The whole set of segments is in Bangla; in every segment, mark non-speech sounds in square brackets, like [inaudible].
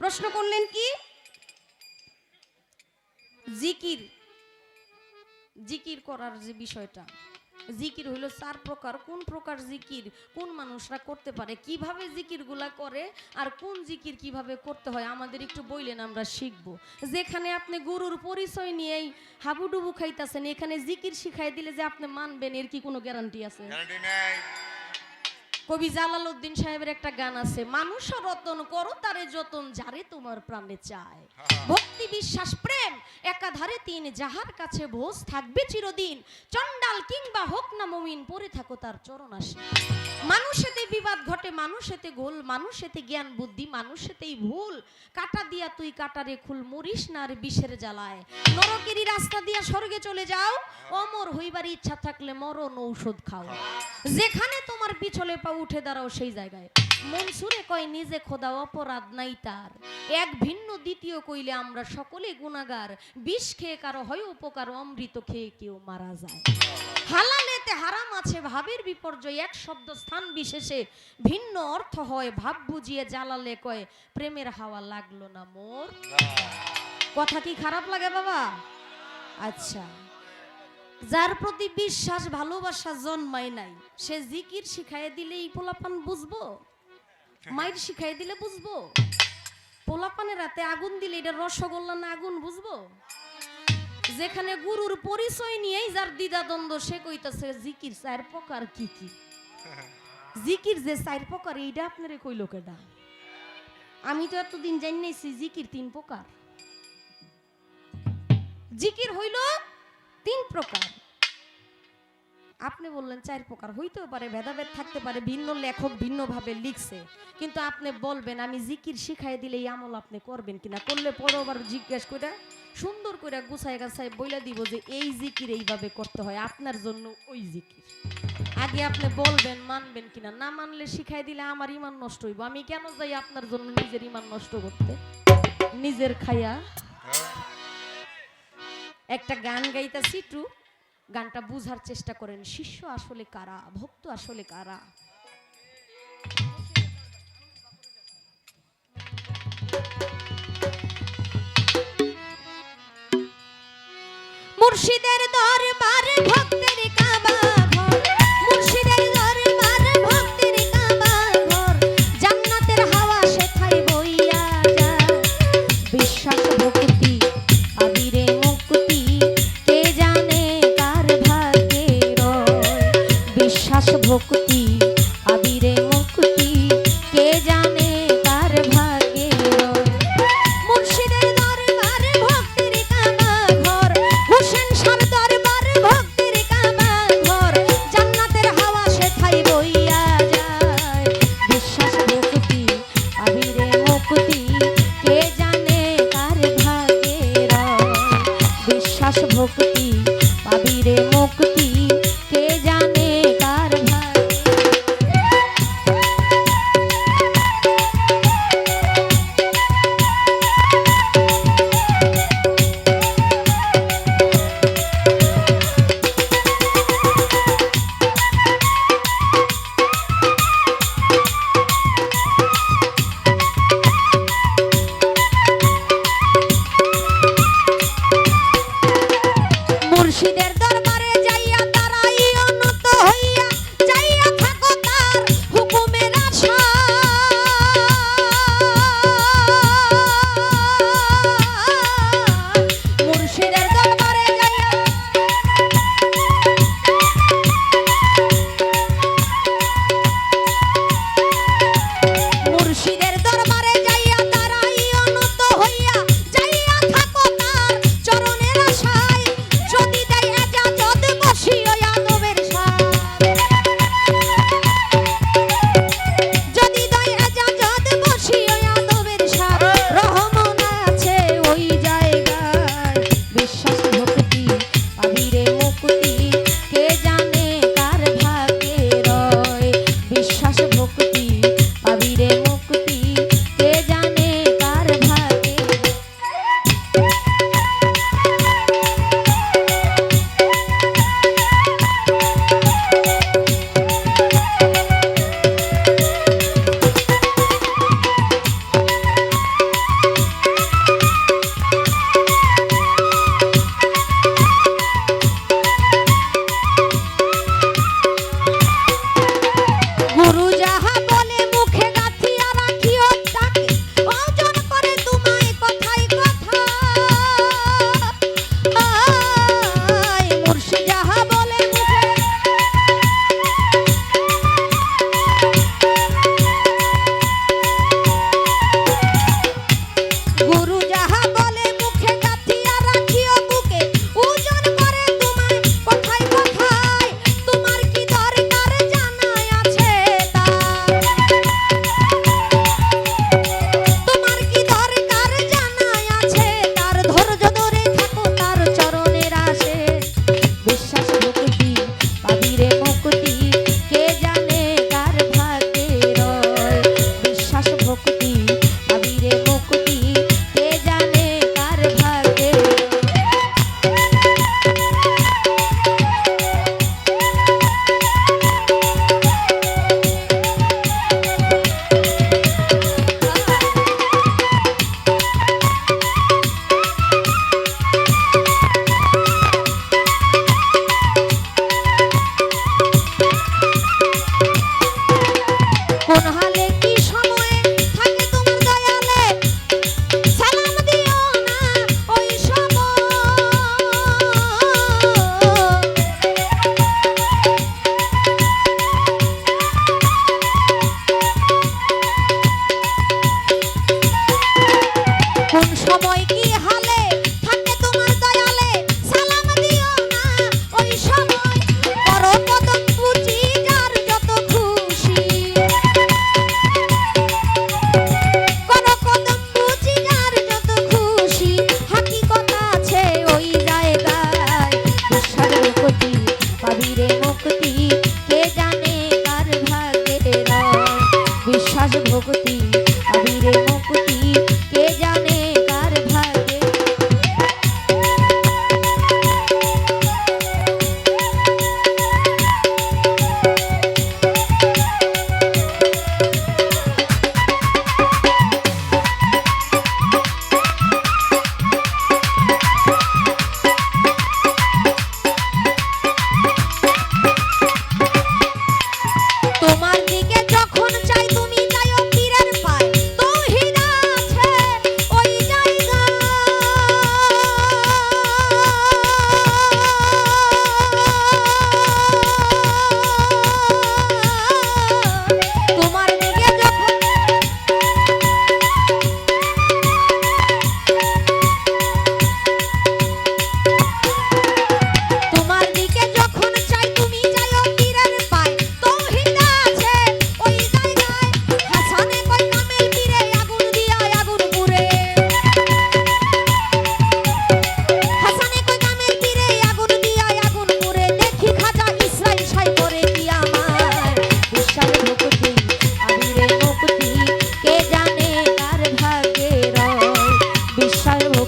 প্রশ্ন করলেন কি? জিকির। জিকির করার যে বিষয়টা, জিকির হইল চার প্রকার। কোন প্রকার জিকির, কোন মানুষরা করতে পারে, কীভাবে জিকিরগুলা করে, আর কোন জিকির কীভাবে করতে হয়, আমাদের একটু বইলেন, আমরা শিখব। যেখানে আপনি গুরুর পরিচয় নিয়েই হাবুডুবু খাইতেছেন, এখানে জিকির শিখাই দিলে যে আপনি মানবেন, এর কি কোনো গ্যারান্টি আছে? গ্যারান্টি নেই। কবি জালাল উদ্দিন সাহেবের একটা গান আছে মানুষ রতন করো তারে যতন যারে তোমার প্রাণে চায়। ভক্তি বিশ্বাস প্রেম, একাধারে তিন যাহার কাছে ভোজ থাকবে চিরদিন। চন্ডাল কিংবা হোক না মমিন, পড়ে থাকো তার চরণ আসে মানুষেতে বিবাদ ঘটে, মানুষেতে গোল, মানুষেতে জ্ঞান বুদ্ধি, মানুষেতেই ভুল। কাটা দিয়া তুই কাটারে খুল, মরিস না আর বিষের জ্বালায়। নরকেরই রাস্তা দিয়া স্বর্গে চলে যাও, অমর হইবার ইচ্ছা থাকলে মরণ ঔষধ খাও। যেখানে তোমার পিছলে পা উঠে দাঁড়াও সেই জায়গায়। মনসুরে কয়, নিজে খোদা অপরাধ নাই তার। এক ভিন্ন দ্বিতীয় কইলে আমরা সকলে গুণাগার। বিষ খেয়ে কারও হয় উপকার, অমৃত খেয়ে কেউ মারা যায়। হালালেতে হারাম আছে ভাবের বিপর্যয়, এক শব্দ স্থান বিশেষে ভিন্ন অর্থ হয়। ভাব বুঝিয়ে জ্বালালে কয়, প্রেমের হাওয়া লাগল না মোর। কথা কি খারাপ লাগে বাবা? আচ্ছা। যার প্রতি বিশ্বাস, ভালোবাসা জন্মায় নাই, সে জিকির শিখাই দিলে এই পোলাপান বুঝব? মায়ের শিখাই দিলে বুঝব। পোলাপানে রাতে আগুন দিলে এটা রসগোল্লা না আগুন বুঝব? যেখানে গুরুর পরিচয় নিয়েই যার দ্বিধাদ্বন্দ্ব সে কইতাছে জিকির চার প্রকার কি কি? [laughs] জিকির যে চার প্রকার এইটা আপনারে কইল কেডা? আমি তো এতদিন জানিয়েছি জিকির তিন প্রকার। জিকির হইল তিন প্রকার। আপনি বললেন চার প্রকার হইতেও পারে ভেদাভেদ থাকতে পারে ভিন্ন লেখক ভিন্নভাবে লিখছে কিন্তু আপনি বলবেন আমি জিকির শিখাই দিলে এই আমল আপনি করবেন কিনা? করলে পরে আবার জিজ্ঞেস করে সুন্দর করে গুছায় গাছায় বইলা দিব যে এই জিকির এইভাবে করতে হয় আপনার জন্য ওই জিকির। আগে আপনি বলবেন মানবেন কিনা? না মানলে শিখাই দিলে আমার ইমান নষ্ট হইব। আমি কেন যাই আপনার জন্য নিজের ইমান নষ্ট করতে? নিজের খাইয়া একটা গান গাইতাছি টু গানটা বুঝার চেষ্টা করেন শিষ্য আসলে কারা ভক্ত আসলে কারা? মুর্শিদের দরবার ভক্তের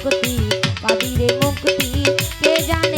বিশ্বাস পাবি রে মুক্তি কে জানে